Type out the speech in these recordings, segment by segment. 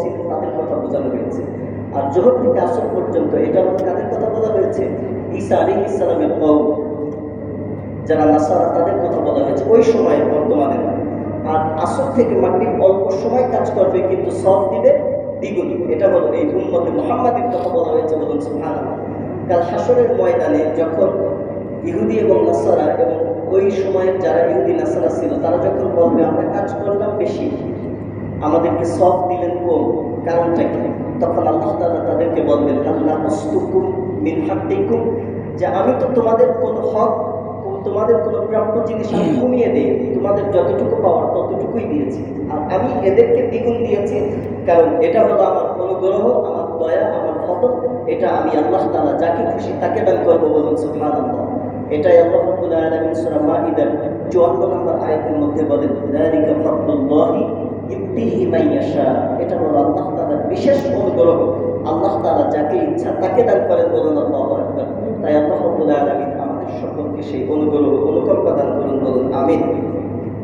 ছিল তাদের কথা বোঝানো হয়েছে। আর জোহর থেকে আসর পর্যন্ত এটা কাদের কথা বলা হয়েছে, ঈসা আলী ইসলামের কম যারা নাসারা, তাদের কথা বলা হয়েছে ওই সময়ে বর্তমানে। আর আসর থেকে মাগরিব অল্প সময় কাজ করবে, কিন্তু সব দিবে দ্বিগুণ। এটা হলো এই উম্মতে মোহাম্মদের কথা বলা হয়েছে বলুন, সুবহানাল্লাহ। কাল হাসরের ময়দানে যখন ইহুদি এবং নাসারা এবং ওই সময়ের যারা ইহুদি, নাসারা ছিল, তারা যখন বলবে, আমরা কাজ করলাম বেশি। আমাদেরকে সব দিলেন কম কারণটা কি? তখন আল্লাহ তাআলা তাদেরকে বলবেন, আল্লাহ মস্তুকুম মিন হাক্কিকুম। যে আমি তো তোমাদের কোনো হক, তোমাদের কোনো প্রাপ্য জিনিস আমি কমিয়ে দিই, তোমাদের যতটুকু পাওয়ার ততটুকুই দিয়েছি। আর আমি এদেরকে দ্বিগুণ দিয়েছি, কারণ এটা হলো আমার অনুগ্রহ, আমার দয়া, আমার ফতন এটা আমি আল্লাহ তাআলা যাকে খুশি তাকে দান করব বলুন সুবহানাল্লাহ। এটাই আল্লাহ রাব্বুল আলামিন সূরা মাইদার 54 নম্বর আয়াতের মধ্যে বলেন এটা হলো আল্লাহ তাআলার বিশেষ অনুগ্রহ আল্লাহ তাআলা যাকে ইচ্ছা তাকে দান করেন বলুন আল্লাহু তাই আল্লাহ আমাদের সকলকে সেই অনুগ্রহ অনুকম্পা দান করুন বলুন, আমিন।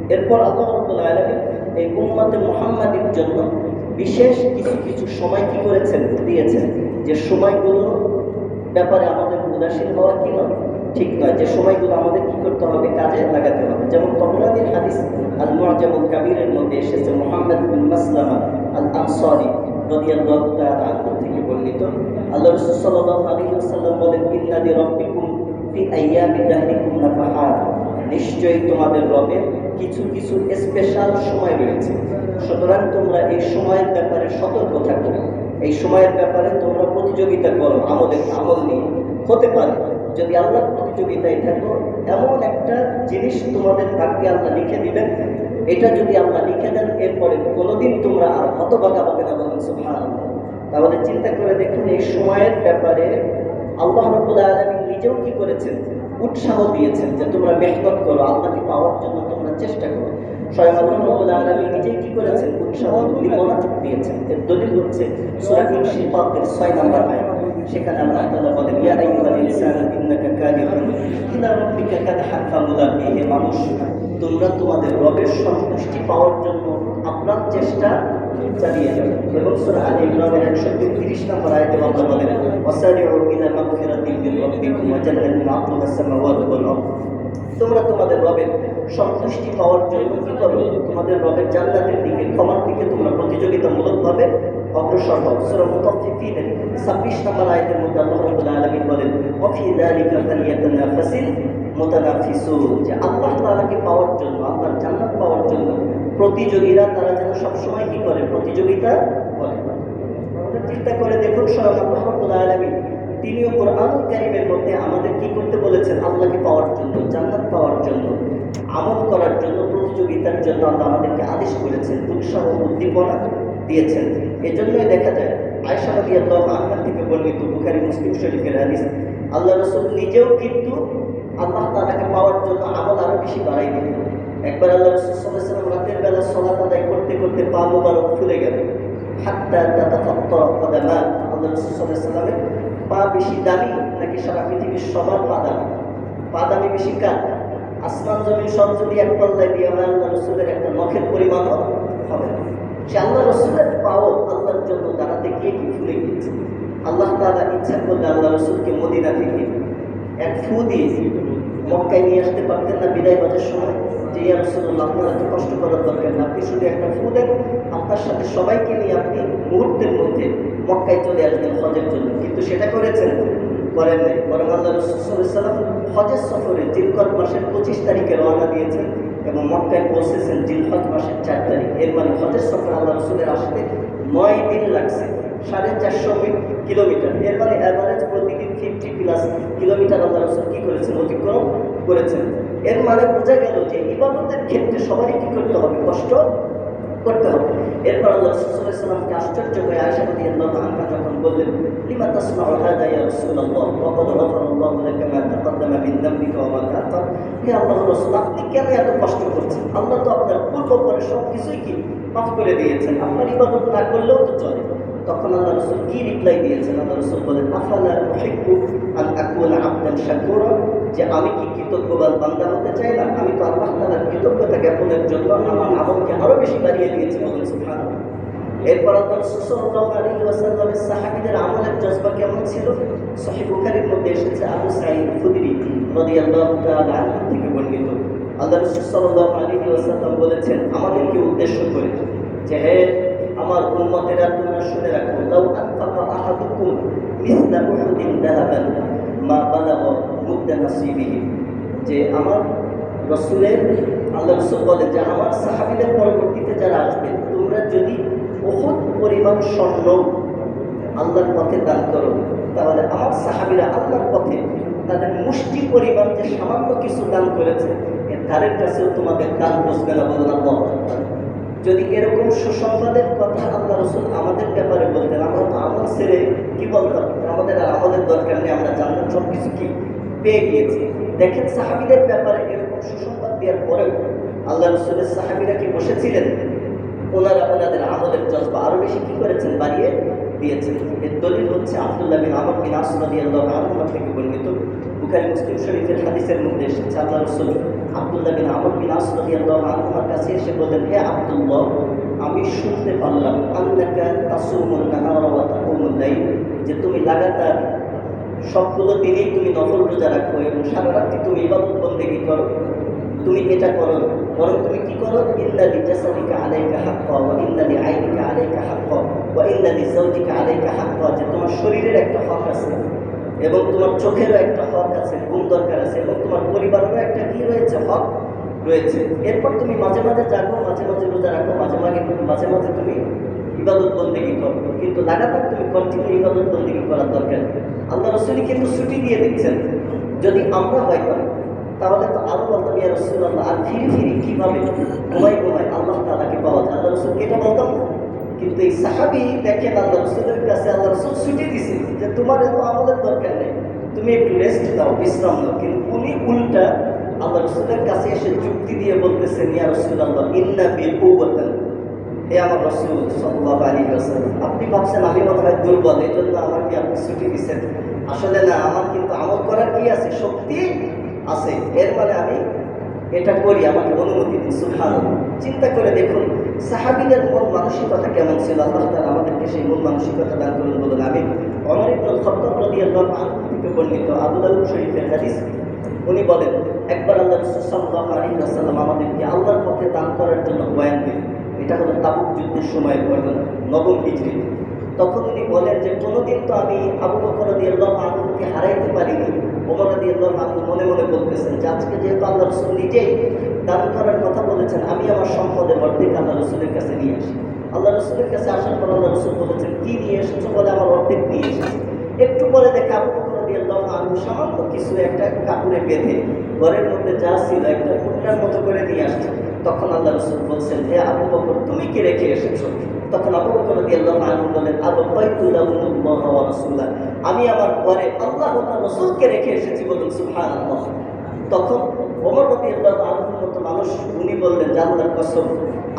এরপর আল্লাহ রাব্বুল আলামিন এই উম্মতে মুহাম্মাদের জন্য বিশেষ কিছু কিছু সময় কি করেছেন, দিয়েছেন? যে সময়গুলো ব্যাপারে আমাদের উদাসীন হওয়া কি নয় ঠিক নয় যে সময়গুলো আমাদের কি করতে হবে, কাজে লাগাতে হবে। যেমন তবরানির হাদিস আল মুআজামুল কাবীরের মধ্যে এসেছে মুহাম্মদ বিন মাসলামা আল আনসারী তাআলা থেকে বর্ণিত। আল্লাহ রাসূল সাল্লাল্লাহু আলাইহি ওয়াসাল্লাম বলেন, ইন্না লিরাব্বিকুম ফি আইয়ামি দাহরিকুম নাফাহাত। নিশ্চয়ই তোমাদের রবের কিছু কিছু স্পেশাল সময় রয়েছে। সুতরাং তোমরা এই সময়ের ব্যাপারে সতর্ক থাকো। এই সময়ের ব্যাপারে তোমরা প্রতিযোগিতা করো। আমাদের আমল নিয়ে হতে পারে। যদি আল্লাহ প্রতিযোগিতায় থাকো, এমন একটা জিনিস তোমাদের ভাগ্যে আল্লাহ লিখে দিবেন। এটা যদি আল্লাহ লিখে দেন, এরপরে কোনোদিন তোমরা আর হতবাগা হবে না বলুন সুবহানাল্লাহ। তাহলে চিন্তা করে দেখুন, এই সময়ের ব্যাপারে আল্লাহ রাব্বুল আলামিন নিজেও কি করেছেন? উৎসাহ দিয়েছেন যে তোমরা মেহনত করো, আল্লাহকে পাওয়ার জন্য তোমরা চেষ্টা করো। স্বয়ং আল্লাহ রাব্বুল আলামিন নিজেই কি করেছেন? উৎসাহ দিয়েছেন। এর দলিল হচ্ছে, সূরা ইনশিকাকের 6 নম্বর আয়াত। সেখানে আল্লাহ তাআলা বলেন ইয়া আইয়ুহাল ইনসানু, ইন্নাকা কাদিহুন ইলা রাব্বিকা কাদহান ফামুলাকিহি মানুষ। তোমরা তোমাদের রবের সন্তুষ্টি পাওয়ার জন্য আপনার চেষ্টা চালিয়ে যাবে এবং সূরা আলে ইমরানের 130 নম্বর আয়াতে আল্লাহ বলেন ওয়াসারিউ ইলা মাগফিরাতিন মিন রাব্বিকুম ওয়া জান্নাতিন আরদুহা আস-সামাওয়াতু তোমরা তোমাদের রবের সন্তুষ্টি পাওয়ার জন্য কি করো? তোমাদের রবের জান্নাতের দিকে, ক্ষমার দিকে তোমরা প্রতিযোগিতামূলকভাবে অগ্রসর হও সূরা মুতাফফিফিনের 26 নম্বর আয়াতের মধ্যে আল্লাহ রাব্বুল আলামিন বলেন ওয়া ফি যালিকা ফালিয়াতানাফাসিল মুতানাফিসুন। যে আল্লাহ তাআলাকে পাওয়ার জন্য, আল্লাহর জান্নাত পাওয়ার জন্য প্রতিযোগীরা তারা যেন সবসময় কি করে? প্রতিযোগিতা করে। চিন্তা করে দেখুন স্বয়ং আল্লাহ রাব্বুল আলামিন, তিনিও কোরআনুল কারীমের মধ্যে আমাদের কি করতে বলেছেন? আল্লাহকে পাওয়ার জন্য, জান্নাত পাওয়ার জন্য, আমল করার জন্য, প্রতিযোগিতার জন্য আল্লাহ আমাদেরকে আদেশ করেছেন, উৎসাহ, উদ্দীপনা। দিয়েছেন। এজন্যই দেখা যায়, আয়েশা রাদিয়াল্লাহু আনহা থেকে বর্ণিত বুখারী, মুসলিম শরীফের হাদিস, আল্লাহ রসুল নিজেও কিন্তু আল্লাহ তাআলাকে পাওয়ার জন্য আমল আরও বেশি বাড়াই দিতেন একবার আল্লাহ রসুল আলাইহি রাতের বেলা সালাত আদায় করতে করতে পা মোবারক ফুলে গেল। হাত্তা তাতাফাত্তারা কদামা, আল্লাহ রাসূল সাল্লাল্লাহু আলাইহি পা বেশি দামি নাকি সারা পৃথিবীর সবার পা দামি? পা দামি বেশি কার? আসমান জমিন সব যদি এক পাল্লায় দিয়ে হয় আল্লাহ রসুলের একটা নখের পরিমাণও হবে সে আল্লাহ রসুলের পাও আল্লাহর জন্য দাঁড়াতে গিয়ে কি ফুলে গিয়েছে। আল্লাহ তাআলা ইচ্ছা করলে আল্লাহ রসুলকে মদিনা থেকে এক ফু দিয়ে মক্কায় নিয়ে আসতে পারতেন না বিদায় হজের সময়। যে ইয়া রসুল্লাহ আপনার এত কষ্ট করার দরকার না। আপনি শুধু একটা ফু দেন, আপনার সাথে সবাইকে নিয়ে আপনি মুহূর্তের মধ্যে মক্কায় চলে আসবেন হজের জন্য। কিন্তু সেটা করেছেন করেন নাই। বরং আল্লাহ রসুলাম হজের সফরে জিলকত মাসের পঁচিশ তারিখে রওনা দিয়েছেন। এবং মক্কায় পৌঁছেছেন জিলহজ মাসের চার তারিখ। এর মানে হজের সফর আল্লাহ রসুলের আসতে নয় দিন লাগছে, সাড়ে চারশো কিলোমিটার। এর মানে অ্যাভারেজ প্রতিদিন ফিফটি প্লাস কিলোমিটার আল্লাহ রসুল কী করেছেন? অতিক্রম করেছেন। এর মানে বোঝা গেল যে ইবাদতের ক্ষেত্রে সবারই কী করতে হবে? কষ্ট করতে হবে। এরপর আল্লাহ সাল্লামকে আশ্চর্য হয়ে আয়সা নদী আল্লাহ যখন বললেন, লিমা তাসমাউ হাদা ইয়া রাসূলুল্লাহ? ওয়া ক্বাদ লাকা মা তাকাদ্দামা যামবিকা ওয়া মা তাআখার হে আল্লাহর রাসূল, আপনি কেন এত কষ্ট করছেন? আল্লাহ তো আপনার পূর্ব পরে সব কিছুই কি মাফ করে দিয়েছেন। আপনার ইবাদত না করলেও তো চলে। তখন আল্লাহ রসুল কি রিপ্লাই দিয়েছেন? আল্লাহ রসুল বলেন, আফালা আকুনা আবদান শাকুরা? যে, আমি কি কৃতজ্ঞবান বান্দা হতে চাই না, আমি তো আল্লাহ তাআলার কৃতজ্ঞতা জ্ঞাপনের জন্য আমার আমলকে আরও বেশি বাড়িয়ে দিয়েছি বলেন সুবহানাল্লাহ। এরপর আল্লাহ রাসূল সাল্লাল্লাহু আলাইহি ওয়াসাল্লামের সাহাবীদের আমলের জজবা কেমন ছিল? সহিহ বুখারীর মধ্যে এসেছে আবু সাঈদ খুদরি তাআলা আনহু থেকে বর্ণিত। আল্লাহ রাসূল সাল্লাল্লাহু আলাইহি ওয়াসাল্লাম বলেছেন, আমাদেরকে উদ্দেশ্য করে যে হে আমার উম্মতেরা, তোমরা শুনে রাখো, লাউ আনফাকা আহাদুকুম মিসলা উহুদিন যাহাবান মা বালাগা মুদ্দা নাসিবিহি যে আমার রসুলের, আল্লাহ রসুল বলে যে আমার সাহাবিদের পরবর্তীতে যারা আসবে, তোমরা যদি বহুত পরিমাণ স্বর্ণ আল্লাহর পথে দান করো, তাহলে আমার সাহাবিরা আল্লাহর পথে তাদের মুষ্টি পরিমাণ যে সামান্য কিছু দান করেছে, এর ধারের কাছেও তোমাদের দান বসবে না বলুন আল্লাহ যদি এরকম সুসংবাদের কথা আল্লাহ রসুল আমাদের ব্যাপারে বলতেন, আমরা তো আমল ছেড়ে কি বলতাম আমাদের আর আমাদের দরকার নেই, আমরা জানলাম সব কিছু কি? পেয়ে গিয়েছে। দেখেন সাহাবিদের ব্যাপারে এরকম সুসংবাদ দেওয়ার পরেও আল্লাহ রসুলের সাহাবিরা কি বসেছিলেন? ওনারা ওনাদের আমলের জজবা আরও বেশি কি করেছেন? বাড়িয়ে দিয়েছেন। এর দলিল হচ্ছে আব্দুল্লাহ বিন আমর বিন আসরাদি আল্লাহ আলমা থেকে বর্ণিত বুখারি মুসলিম শরীফের হাদিসের মধ্যে এসেছে, আল্লাহ রসুল আব্দুল্লাহ বিন আমর বিন আসরাদি আল্লাহ আলমার কাছে এসে বললেন, হে আব্দুল্লাহ, আমি শুনতে পারলাম আন্নাকা তাসুমুন নাহার ওয়া তাকুমুল লাইল, যে তুমি লাগাতার সবগুলো দিনেই তুমি নফল রোজা রাখো এবং সারা রাত্রি তুমি ইবাদত বন্দেগী করো। তুমি এটা করো, বরং তুমি কি করো? ইন্দালি জাসাদিকা আলাইকা হাক্কা বা ইন্দালি আইনিকা আলাইকা হাক্কা বা ইন্দালি জাওজিকা আলাইকা হাক্কা, যে তোমার শরীরের একটা হক আছে এবং তোমার চোখেরও একটা হক আছে ঘুম দরকার আছে এবং তোমার পরিবারেরও একটা কি রয়েছে? হক রয়েছে। এরপর তুমি মাঝে মাঝে জাগো, মাঝে মাঝে রোজা রাখো, মাঝে মাঝে মাঝে মাঝে তুমি ইবাদত বন্দেগী করো। কিন্তু লাগাতার তুমি কন্টিনিউ ইবাদত বন্দেগী করার দরকার। আল্লাহ রসুলি কিন্তু ছুটি দিয়ে দিচ্ছেন। যদি আমরা হয়তো তাহলে তো আরও বলতাম, ইয়া রসুল্লাহ আর ফিরি ফিরি কীভাবে? ঘুমাই ঘুমাই আল্লাহ তালাকে পাওয়া যায়। আল্লাহ রসুল এটা বলতাম কিন্তু এই সাহাবি দেখেন, আল্লাহ রসুলের কাছে আল্লাহ রসুল ছুটি দিছে যে, তোমার এত আমাদের দরকার নেই। তুমি একটু রেস্ট দাও, বিশ্রাম দাও কিন্তু উনি উল্টা আল্লাহ রসুলের কাছে এসে যুক্তি দিয়ে বলতেছেন, ইয়া রসুল আল্লাহ ইন্না বিল হে আমার রসুল সাল্লাহ আলী ওয়াসাল্লাম। আপনি ভাবছেন আমি মনে হয় দুর্বল এই জন্য আমাকে আপনি ছুটি দিচ্ছেন আসলে না, আমার কিন্তু আমল করার কি আছে? শক্তি আছে। এর মানে আমি এটা করি, আমাকে অনুমতি দিন সুখান চিন্তা করে দেখুন, সাহাবিদের মন মানসিকতা কেমন ছিল? আল্লাহ তাআলা আমাদেরকে সেই মন মানসিকতা দান করুন বলুন আমি অমর ইবনুল খাত্তাব রাদিয়াল্লাহু আনহু থেকে বর্ণিত আবু শরীফের হাদিস, উনি বলেন, একবার আল্লাহ রাসূল সাল্লাল্লাহু আলাইহি আমাদেরকে আল্লাহর পথে দান করার জন্য বয়ান দিলেন। এটা হলো তাবুক যুদ্ধের সময়ের ঘটনা নবম হিজরি। তখন উনি বলেন যে, কোনোদিন তো আমি আবু বকর রাদিয়াল্লাহু আনহুকে হারাইতে পারিনি। ওমর রাদিয়াল্লাহু আনহু মনে মনে বলতেছেন যে, আজকে যেহেতু আল্লাহ রসুল নিজেই দান করার কথা বলেছেন, আমি আমার সম্পদের অর্ধেক আল্লাহ রসুলের কাছে নিয়ে আসি। আল্লাহ রসুলের কাছে আসার পর আল্লাহ রসুল বলেছেন, কি নিয়ে এসেছ বলে আমার অর্ধেক নিয়ে এসেছি? একটু পরে দেখে আবু বকর রাদিয়াল্লাহু আনহু সামান্য কিছু একটা কাপড়ে বেঁধে ঘরের মধ্যে যা ছিল একটা কুটনার মতো করে নিয়ে আসছে। তখন আল্লাহ রসুল বলছেন, হে আবু বকর, তুমি কি রেখে এসেছ? তখন আবু বকর রাদিয়াল্লাহু আনহু বলেন আবু বাইতুল্লাহুল্লাহ ওয়া রাসূলা, আমি আমার ঘরে আল্লাহ তার রেখে এসেছি বলুন, সুবহানাল্লাহ। তখন ওমর রাদিয়াল্লাহু আনহুর মতো মানুষ, উনি বললেন আল্লাহর কসম,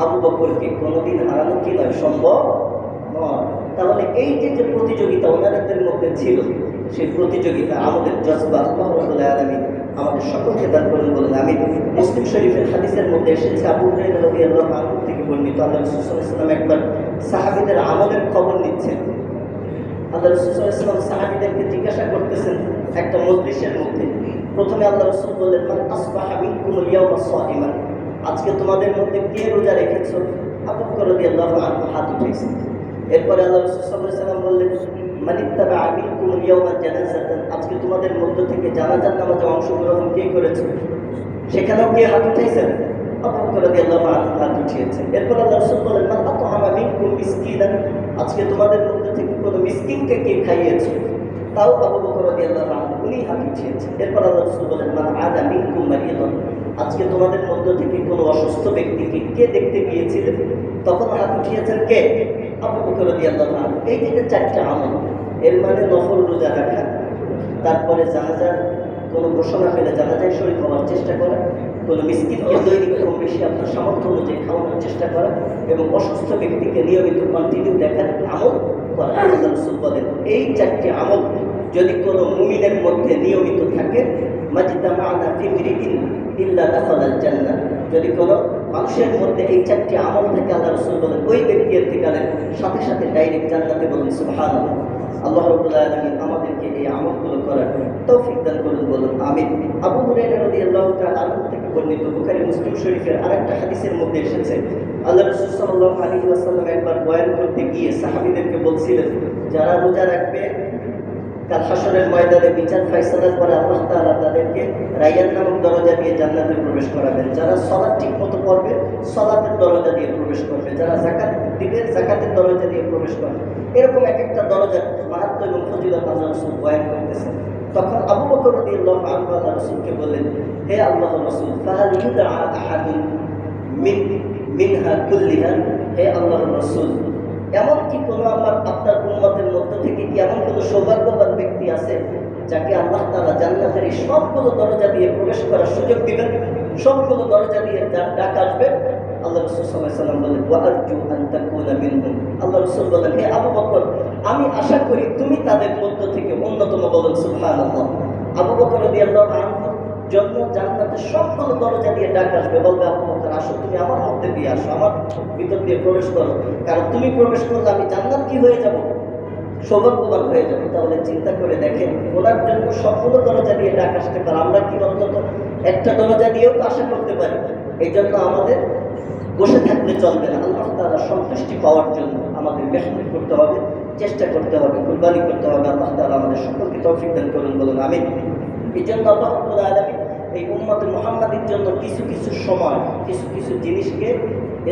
আবু বকরকে কোনোদিন হারানো কি নয়, সম্ভব তাহলে এই যে যে প্রতিযোগিতা ওনাদের মধ্যে ছিল, সেই প্রতিযোগিতা আমাদের জজবা, আল্লাহ আলামিন আমাদের সকলকে দান করুন বলেন আমি মুসলিম শরীফের হাদিসের মধ্যে এসেছে। আবু আনহু থেকে বর্ণিত আল্লাহ একবার সাহাবীদের আমলের খবর নিচ্ছেন। আল্লাহ সাহাবিদেরকে জিজ্ঞাসা করতেছেন একটা মজলিসের মধ্যে। প্রথমে আল্লাহ রসুল বললেন আজকে তোমাদের মধ্যে কে রোজা রেখেছো? আবু রাদিয়াল্লাহু আনহু হাত উঠাইছে। এরপরে আল্লাহ রসুল সাল্লাল্লাহু আলাইহি সাল্লাম বললেন, মান ইত্তাবা মিনকুম আল-ইয়াওমা আজকে তোমাদের মধ্য থেকে জানাজার নামাজে অংশগ্রহণ কে করেছে? সেখানেও কে হাত উঠিয়েছেন। এরপর আল্লাহ রসুল বললেন, মান আত'আমা মিনকুম মিসকিনান আজকে তোমাদের মধ্যে থেকে কোনো মিসকিনকে কে খাইয়েছে? তাও আবু বকর রাদিয়াল্লাহু আনহু উনি হাত উঠিয়েছেন। এরপর আল্লাহ রাসূল বলেন মান আদা মিনকুম মারিয়াদান আজকে তোমাদের মধ্য থেকে কোনো অসুস্থ ব্যক্তিকে কে দেখতে গিয়েছিলেন? তখন হাত উঠিয়েছেন কে? এই যে যে চারটা আমল, এর মানে নফল রোজা রাখা, তারপরে জানাজার কোনো ঘোষণা পেলে জানাজায় শরীর হওয়ার চেষ্টা করা, কোনো মিসকিনকে দৈনিক কম বেশি আপনার সামর্থ্য অনুযায়ী খাওয়ানোর চেষ্টা করা এবং অসুস্থ ব্যক্তিকে নিয়মিত কন্টিনিউ দেখার আমল করা বলেন। এই চারটি আমল যদি কোনো মুমিনের মধ্যে নিয়মিত থাকে, মাজিদা মা'না ফিমরিইন ইল্লা দাখালাল জান্নাহ। যদি কোনো মানুষের মধ্যে এই চারটি আমল থেকে আল্লাহ রসুল বলেন, ওই ব্যক্তি এতেকালের সাথে সাথে ডাইরেক্ট জান্নাতে বলেন সুবহান আল্লাহ রবুল্লাহ আলমিন আমাদেরকে এই আমলগুলো করার তৌফিক দান করুন, বলুন, আমিন। আবু তাআলা আনহু থেকে বর্ণিত বুখারী মুসলিম শরীফের আরেকটা হাদিসের মধ্যে এসেছে। আল্লাহ রাসূল সাল্লাল্লাহু আলাইহি ওয়াসাল্লাম একবার বয়ান করতে গিয়ে সাহাবীদেরকে বলছিলেন, যারা রোজা রাখবে কাল ময়দানে বিচার ফাইসালার পরে আল্লাহ তাআলা তাদেরকে রাইয়ান নামক দরজা দিয়ে জান্নাতে প্রবেশ করাবেন। যারা সলাৎ ঠিক মতো পড়বে, সলাতের দরজা দিয়ে প্রবেশ করবে। যারা জাকাত দিবে জাকাতের দরজা দিয়ে প্রবেশ করবে। এরকম এক একটা দরজার মাহাত্ম এবং ফজিলত আল্লাহ রসুল বয়ান করতেছেন। তখন আবু বকর রাদিয়াল্লাহু আনহু আল্লাহ রসুলকে বললেন, হে আল্লাহ রসুল, ফাহাল ইউদা আহাদুন মিন, মিনহা কুল্লিহা? হে আল্লাহ রসুল, এমন কি কোনো আমার আপনার উন্মতের মধ্য থেকে কি এমন কোনো সৌভাগ্যবান ব্যক্তি আছে যাকে আল্লাহ তাআলা জান্নাতের এই সবগুলো দরজা দিয়ে প্রবেশ করার সুযোগ দিবেন, সবগুলো দরজা দিয়ে ডাক আসবে। আল্লাহ বলেন আল্লাহ রসুল বলেন, হে আবু বকর, আমি আশা করি তুমি তাদের মধ্য থেকে অন্যতম বলেন, সুবহানাল্লাহ। আবু বকর জন্য জান্নাতের সবগুলো দরজা দিয়ে ডাক আসবে, বলবে, আবু বকর, আসো, তুমি আমার মধ্যে দিয়ে আসো, আমার ভিতর দিয়ে প্রবেশ করো। কারণ তুমি প্রবেশ করলে আমি জান্নাত কি হয়ে যাব? সৌভাগ্যবান হয়ে যাবে। তাহলে চিন্তা করে দেখেন ওনার জন্য সবগুলো দরজা দিয়ে ডাক আসতে পারে। আমরা কি অন্তত একটা দরজা দিয়েও তো আশা করতে পারি এই জন্য আমাদের বসে থাকলে চলবে না। আল্লাহ তাআলা সন্তুষ্টি পাওয়ার জন্য আমাদের মেহনত করতে হবে, চেষ্টা করতে হবে, কুরবানি করতে হবে। আল্লাহ তাআলা আমাদের সকলকে তৌফিক দান করুন বলুন আমি এই জন্য আল্লাহ আলামিন এই উম্মতে মুহাম্মাদের জন্য কিছু কিছু সময়, কিছু কিছু জিনিসকে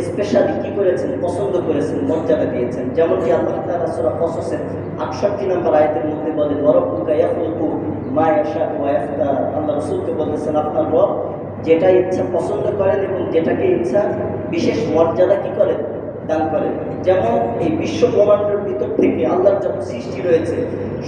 স্পেশালি কি করেছেন, পছন্দ করেছেন, মর্যাদা দিয়েছেন। যেমন কি আল্লাহ কসসের 68 নম্বর আয়াতের মধ্যে বলেন ওয়া ইয়াখতার আল্লাহ রাসূলকে বলেছেন আপনার রব যেটা ইচ্ছা পছন্দ করেন এবং যেটাকে ইচ্ছা বিশেষ মর্যাদা কি করেন? দান করেন। যেমন এই বিশ্ব ব্রহ্মাণ্ডের ভিতর থেকে আল্লাহর যত সৃষ্টি রয়েছে,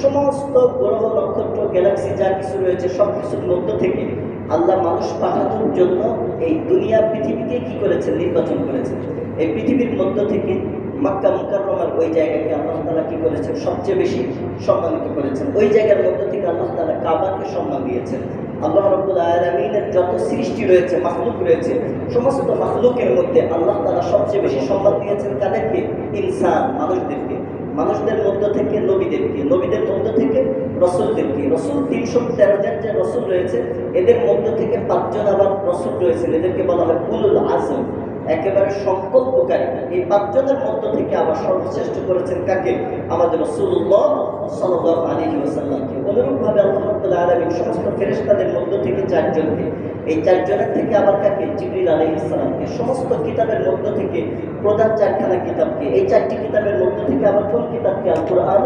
সমস্ত গ্রহ, নক্ষত্র গ্যালাক্সি যা কিছু রয়েছে সব কিছুর মধ্য থেকে আল্লাহ মানুষ পাঠানোর জন্য এই দুনিয়া পৃথিবীকে কি করেছেন? নির্বাচন করেছেন। এই পৃথিবীর মধ্য থেকে মাক্কা মুকাররমার ওই জায়গাকে আল্লাহ তাআলা কি করেছেন? সবচেয়ে বেশি সম্মানিত করেছেন। ওই জায়গার মধ্য থেকে আল্লাহ তাআলা কাবাকে সম্মান দিয়েছেন। আল্লাহ রাব্বুল আলামিনের যত সৃষ্টি রয়েছে মাহলুক রয়েছে, সমস্ত মাহলুকের মধ্যে আল্লাহ তাআলা সবচেয়ে বেশি সম্মান দিয়েছেন কাদেরকে? ইনসান, মানুষদেরকে। মানুষদের মধ্য থেকে নবীদেরকে। নবীদের মধ্য থেকে রসুলদেরকে রসুল তিনশো তেরো জন যে রসুল রয়েছে। এদের মধ্য থেকে পাঁচজন আবার রসুল রয়েছেন। এদেরকে বলা হয় উলুল আজম। একেবারে সংকল্পকারী। এই পাঁচজনের মধ্য থেকে আবার সর্বশ্রেষ্ঠ করেছেন কাকে? আমাদের রসুল্লাহ সাল্লাহ আলী ওসাল্লামকে অনুরূপভাবে আল্লাহ রাব্বুল সমস্ত ফেরেশতাদের মধ্য থেকে চারজনকে। এই চারজনের থেকে আবার কাকে? জিবরিল আলাইহিস সালামকে। সমস্ত কিতাবের মধ্য থেকে প্রধান চারখানা কিতাবকে। এই চারটি কিতাবের মধ্য থেকে আবার কোন কিতাবকে? আল কোরআন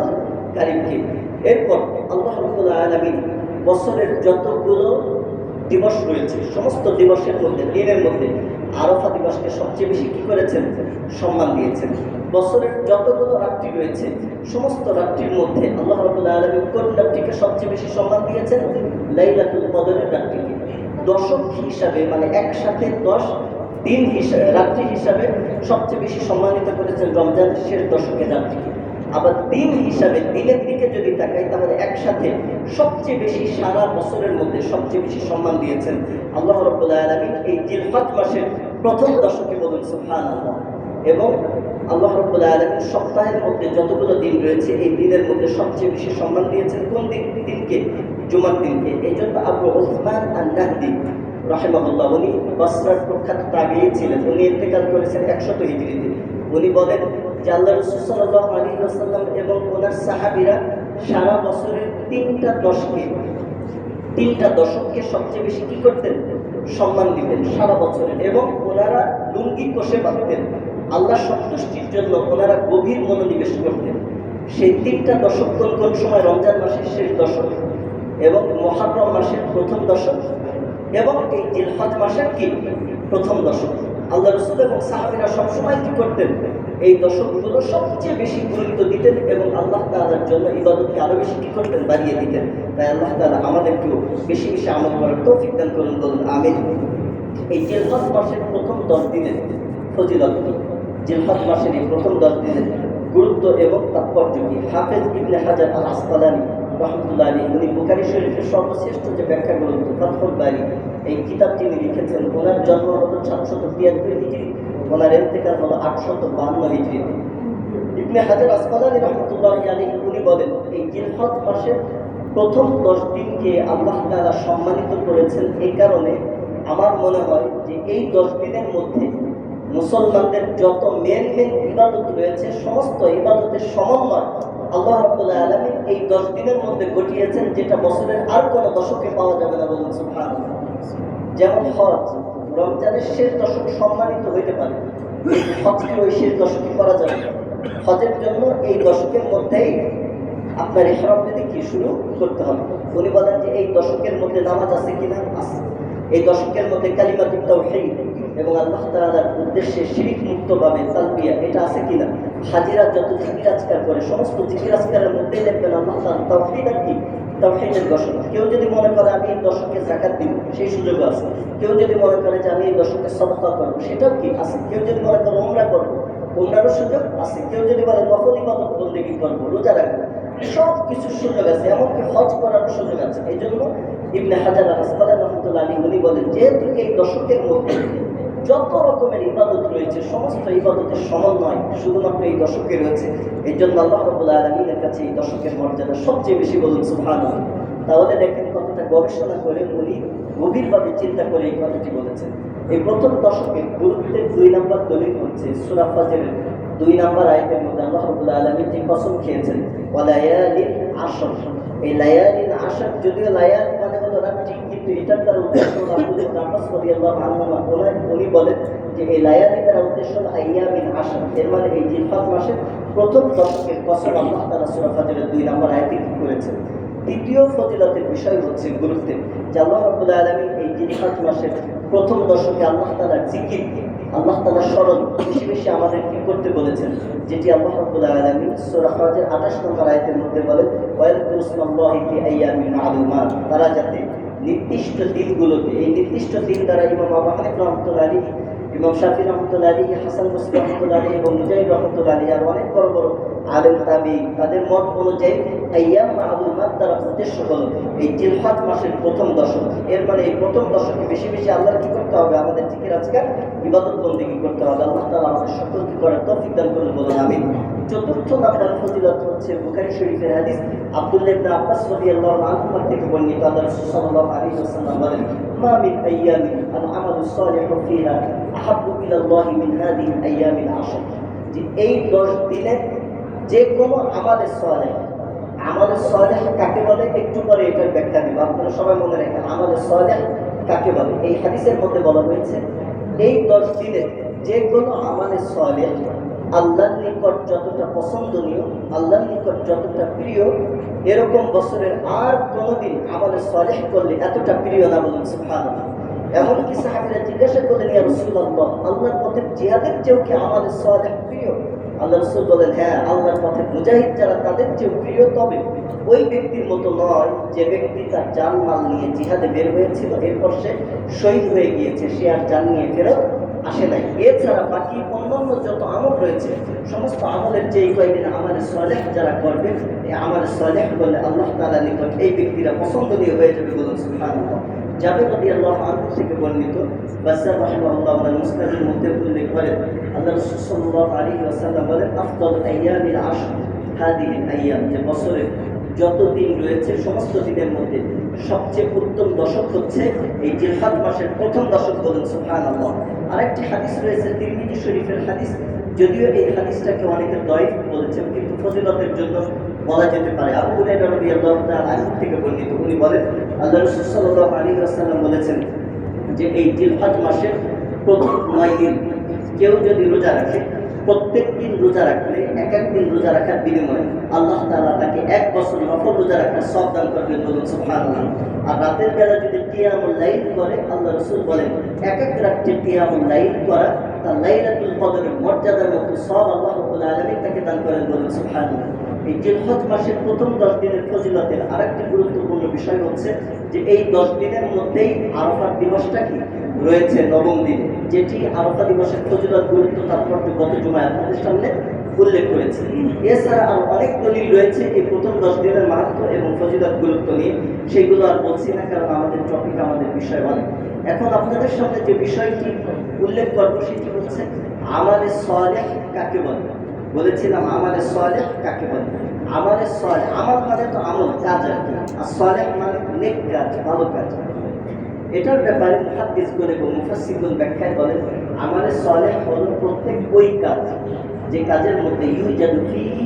কারিমকে। এরপর আল্লাহ রাব্বুল আলামিন বছরের যতগুলো দিবস রয়েছে, সমস্ত দিবসের মধ্যে, দিনের মধ্যে আরফা দিবসকে সবচেয়ে বেশি কি করেছেন? সম্মান দিয়েছেন। বছরের যতগুলো রাত্রি রয়েছে, সমস্ত রাত্রির মধ্যে আল্লাহ রাব্বুল আলামিন কোন রাত্রিকে সবচেয়ে বেশি সম্মান দিয়েছেন? লাইলাতুল কদরের রাত্রিকে। দশক হিসাবে মানে একসাথে দশ দিন হিসাবে রাত্রি হিসাবে সবচেয়ে বেশি সম্মানিত করেছেন রমজানের শেষ দশকের রাত্রিকে। আবার দিন হিসাবে দিনের দিকে যদি তাকাই, তাহলে একসাথে সবচেয়ে বেশি সারা বছরের মধ্যে সবচেয়ে বেশি সম্মান দিয়েছেন আল্লাহ রব্বুল আলমিন। এই জিলহজ মাসের প্রথম দশকে বলুন সুবহানাল্লাহ। এবং আল্লাহ রব্বুল আলমিন সপ্তাহের মধ্যে যতগুলো দিন রয়েছে, এই দিনের মধ্যে সবচেয়ে বেশি সম্মান দিয়েছেন কোন দিন? দিনকে? জুমার দিনকে। এই জন্য আবু ওসমান আল নাহদি রাহেমাহুল্লাহ, উনি বসরার প্রখ্যাত তাগিয়ে ছিলেন। উনি ইন্তেকাল করেছেন একশত হিজড়িতে। উনি বলেন যে আল্লাহ রসুল সাল্লাহ আলী আসাল্লাম এবং ওনার সাহাবিরা সারা বছরের তিনটা দশকে, তিনটা দশককে সবচেয়ে বেশি কি করতেন? সম্মান দিতেন সারা বছরের এবং ওনারা লুঙ্গি কষে বাঁধতেন। আল্লাহ সন্তুষ্টির জন্য ওনারা গভীর মনোনিবেশ করতেন। সেই তিনটা দশক কোন কোন সময়? রমজান মাসের শেষ দশক এবং মহারম মাসের প্রথম দশক এবং এই জিলহজ মাসের কি? প্রথম দশক। আল্লাহ রসুল এবং সাহাবিরা সবসময় কি করতেন? এই দশকগুলো সবচেয়ে বেশি গুরুত্ব দিতেন এবং আল্লাহ তাআলার জন্য ইবাদতকে আরও বেশি কি করতেন? বাড়িয়ে দিতেন। তাই আল্লাহ তাআলা আমাদেরকেও বেশি বেশি আমল করার তৌফিক দান করুন, বলুন, আমিন। এই জিলহজ মাসের প্রথম দশ দিনের ফজিলত কি? মাসের এই প্রথম দশ দিনের গুরুত্ব এবং তাৎপর্য কি? হাফেজ ইবনে হাজার আল আসকালানি রহমতুল্লাহ আলী উনি বুখারি শরীফের সর্বশ্রেষ্ঠ যে ব্যাখ্যা গ্রন্থ ফাতহুল বাড়ি এই কিতাব তিনি লিখেছেন ওনার জন্ম হলো সাতশত তিয়াত্তর হিজড়ি ওনার এতেকাল হলো আটশত বাহান্ন হিজড়িতে ইবনে হাজার আসমালানি রহমতুল্লাহ আলী উনি বলেন, এই জিলহজ মাসের প্রথম দশ দিনকে আল্লাহ তাআলা সম্মানিত করেছেন এই কারণে আমার মনে হয় যে এই দশ দিনের মধ্যে মুসলমানদের যত মেন মেন ইবাদত রয়েছে, সমস্ত ইবাদতের সমন্বয় আল্লাহ রাব্বুল আলামিন এই দশ দিনের মধ্যে ঘটিয়েছেন যেটা বছরের আর কোনো দশকে পাওয়া যাবে না বলুন সুবহানাল্লাহ। যেমন হজ, রমজানের শেষ দশক সম্মানিত হইতে পারে হজকে ওই শেষ দশকে করা যাবে। হজের জন্য এই দশকের মধ্যেই আপনার ইহরাম যদি কি শুরু করতে হবে? উনি বলেন যে এই দশকের মধ্যে নামাজ আছে কিনা? আছে। এই দশকের মধ্যে কালিমাতুত তাওহীদ এবং আল্লাহ তাআলার উদ্দেশ্যে শিরিক মুক্তভাবে তালবিয়া এটা আছে কিনা? হাজিরা যত জিকির আজকার করে, সমস্ত জিকির আজকারের মধ্যেই দেখবেন আল্লাহ তাআলা তাওহীদ আর কি? তাওহীদের ঘোষণা। কেউ যদি মনে করে আমি এই দশকে জাকাত দিব, সেই সুযোগ আছে। কেউ যদি মনে করে যে আমি এই দশকে সদকা করব, সেটাও কি আছে? কেউ যদি মনে করে ওমরা করব ওমরারও সুযোগ আছে। কেউ যদি বলে নকল ইবাদত বন্দেগী করব, রোজা রাখব সব কিছুর সুযোগ আছে। এমনকি হজ করারও সুযোগ আছে। এই জন্য ইবনে হাজার আলী উনি বলেন যেহেতু এই দশকের মধ্যে যত রকমের ইবাদত রয়েছে, সমস্ত ইবাদতের সমন্বয় শুধুমাত্র এই দশকে রয়েছে। জন্য আল্লাহ রবুল্লা আলমিনের কাছে এই দশকের মর্যাদা সবচেয়ে বেশি বলুন তাহলে দেখেন কতটা গবেষণা করে উনি গভীরভাবে চিন্তা করে এই কথাটি বলেছেন। এই প্রথম দশকের গুরুত্বের দুই নম্বর দলিল হচ্ছে সুরা ফাজরের দুই নম্বর আয়তের মধ্যে আল্লাহ রবুল্লা আলমীর যে কসম খেয়েছেন ওয়ালায়ালিন আসর এই লায়ালিন আসর যদিও লায়াল মানে কিন্তু এটার তার উদ্দেশ্য উনি বলেন যে এই লায়ালি তারা উদ্দেশ্য এর মানে এই মাসের প্রথম দশকের কসম আল্লাহ তারা সুরাফাতের দুই নম্বর আয়াতে কি করেছেন? দ্বিতীয় ফজিলতের বিষয় হচ্ছে গুরুত্বের, যে আল্লাহ আলমী এই জিলহজ মাসের প্রথম দশকে আল্লাহ তাআলার জিকির আল্লাহ তাআলার স্মরণ বেশি বেশি আমাদের কি করতে বলেছেন, যেটি আল্লাহ রাব্বুল আলামিন সূরা হজের 28 নম্বর আয়াতের মধ্যে বলেন তারা যাতে নির্দিষ্ট দিনগুলোতে, এই নির্দিষ্ট দিন দ্বারা ইমাম আবু হানিফা রহমতুল্লাহ আলী ইমাম শাফি রহমতুল্লাহ আলী হাসান মুসলিম রহমতুল্লাহ আলী এবং মুজাহিদ রহমতুল্লাহ আলী আর অনেক বড় বড় আলেম তাবি তাদের মত অনুযায়ী আইয়াম মাহলুমাত দ্বারা উদ্দেশ্য হলো এই জিলহাজ মাসের প্রথম দশক। এর মানে এই প্রথম দশকে বেশি বেশি আল্লাহর কি করতে হবে? আমাদের জিকির আজকাল ইবাদত বন্দিগি করতে হবে। আল্লাহ তাআলা আমাদের সকলকে করার তৌফিক দান করুন বলুন আমিন। চতুর্থ নাম্বার ফজিলত হচ্ছে বুখারী শরীফের হাদিস আব্দুল্লাহ আব্বাস থেকে বর্ণিত আল্লাহ বলেন, মা মিন মিন যে এই 10 দিনের যে কোনো আমাদের সলেহ আমাদের সলেহ কাকে বলে? একটু পরে এটার ব্যাখ্যা দিব। আপনারা সবাই মনে রাখেন আমাদের সলেহ কাকে বলে? এই হাদিসের মধ্যে বলা হয়েছে এই দশ দিনে যে কোনো আমাদের সলে আল্লাহর নিকট যতটা পছন্দনীয়, আল্লাহর নিকট যতটা প্রিয়, এরকম বছরের আর কোনোদিন আমাদের সলেহ করলে এতটা প্রিয় না বলুন, সুবহানাল্লাহ। এমনকি সাহেবরা জিজ্ঞাসা করলেন আমি রাসূলুল্লাহ, আল্লাহর পথে জিহাদের চেয়েও কি আমাদের সলেহ প্রিয়? আল্লাহ রসুল বলেন হ্যাঁ আল্লাহর পথে মুজাহিদ যারা, তাদের চেয়ে প্রিয় তবে ওই ব্যক্তির মতো নয় যে ব্যক্তি তার জান মাল নিয়ে জিহাদে বের হয়েছিল। এরপর সে শহীদ হয়ে গিয়েছে, সে আর জান নিয়ে ফেরত আসে নাই। এছাড়া বাকি অন্যান্য যত আমল রয়েছে, সমস্ত আমলের যে এই কয়েকদিন আমাদের সলেহ যারা করবে আমাদের সলেহ বলে আল্লাহ তালা নিকট এই ব্যক্তিরা পছন্দনীয় হয়ে যাবে বলুন, সুবহানাল্লাহ। যাবে যদি আল্লাহ আনহু থেকে বর্ণিত। বাসার রাহিমাহুল্লাহ ওনার মুসনাদের মধ্যে উল্লেখ করেন, আল্লাহ রাসূল সাল্লাল্লাহু আলাইহি ওয়াসাল্লাম বলেন, আফদাল আইয়ামিল আশর হাদিহিল আইয়াম, যে বছরে যত দিন রয়েছে সমস্ত দিনের মধ্যে সবচেয়ে উত্তম দশক হচ্ছে এই জিলহাদ মাসের প্রথম দশক বলেন, সুবহানাল্লাহ। আরেকটি হাদিস রয়েছে, তিরমিজি শরীফের হাদিস। যদিও এই হাদিসটাকে অনেকে দয়েফ বলেছেন, কিন্তু ফজিলতের জন্য বলা যেতে পারে, আবু আনহু থেকে বর্ণিত। উনি বলেন আল্লাহ আলাইহি ওয়াসাল্লাম বলেছেন যে, এই জিলহজ মাসের প্রথম নয় দিন কেউ যদি রোজা রাখে, প্রত্যেক দিন রোজা রাখলে এক এক দিন রোজা রাখার বিনিময়ে আল্লাহ তাআলা তাকে এক বছর নফল রোজা রাখার সব দান করবেন বলুন, সুবহানাল্লাহ। আর রাতের বেলা যদি তিয়ামুল লাইল করে আল্লাহ রসুল বলেন, এক এক রাত্রে তিয়ামুল লাইল করা তার লাইলাতুল কদরের মর্যাদার মতো সব আল্লাহ আলামিন তাকে দান করেন বলুন, সুবহানাল্লাহ। এই জিলহজ মাসের প্রথম দশ দিনের ফজিলতের আরেকটি গুরুত্বপূর্ণ বিষয় হচ্ছে যে এই দশ দিনের মধ্যেই আরফার দিবসটা কি? রয়েছে নবম দিনে। যেটি আরফা দিবসের ফজিলত গুরুত্ব তাৎপর্য গত জুমায় আপনাদের সামনে উল্লেখ করেছে। এছাড়া আরও অনেক দলিল রয়েছে এই প্রথম দশ দিনের মাহাত্ম এবং ফজিলত গুরুত্ব নিয়ে। সেগুলো আর বলছি না, কারণ আমাদের টপিক আমাদের বিষয় অনেক এখন আপনাদের সামনে যে বিষয়টি উল্লেখ করব সেটি হচ্ছে আমাদের সলেহ কাকে বলে? বলেছিলাম, আমাদের সলে কাকে বলে? আমাদের সলে আমার মানে তো আমল কাজ আর কি আর সলে মানে নেক কাজ, ভালো কাজ। এটার ব্যাপারে মুহাদ্দিসগুন এবং মুফাসসিরগুন ব্যাখ্যায় বলেন আমাদের সলে হলো প্রত্যেক ওই কাজ, যে কাজের মধ্যে ইউজাদু ফিহি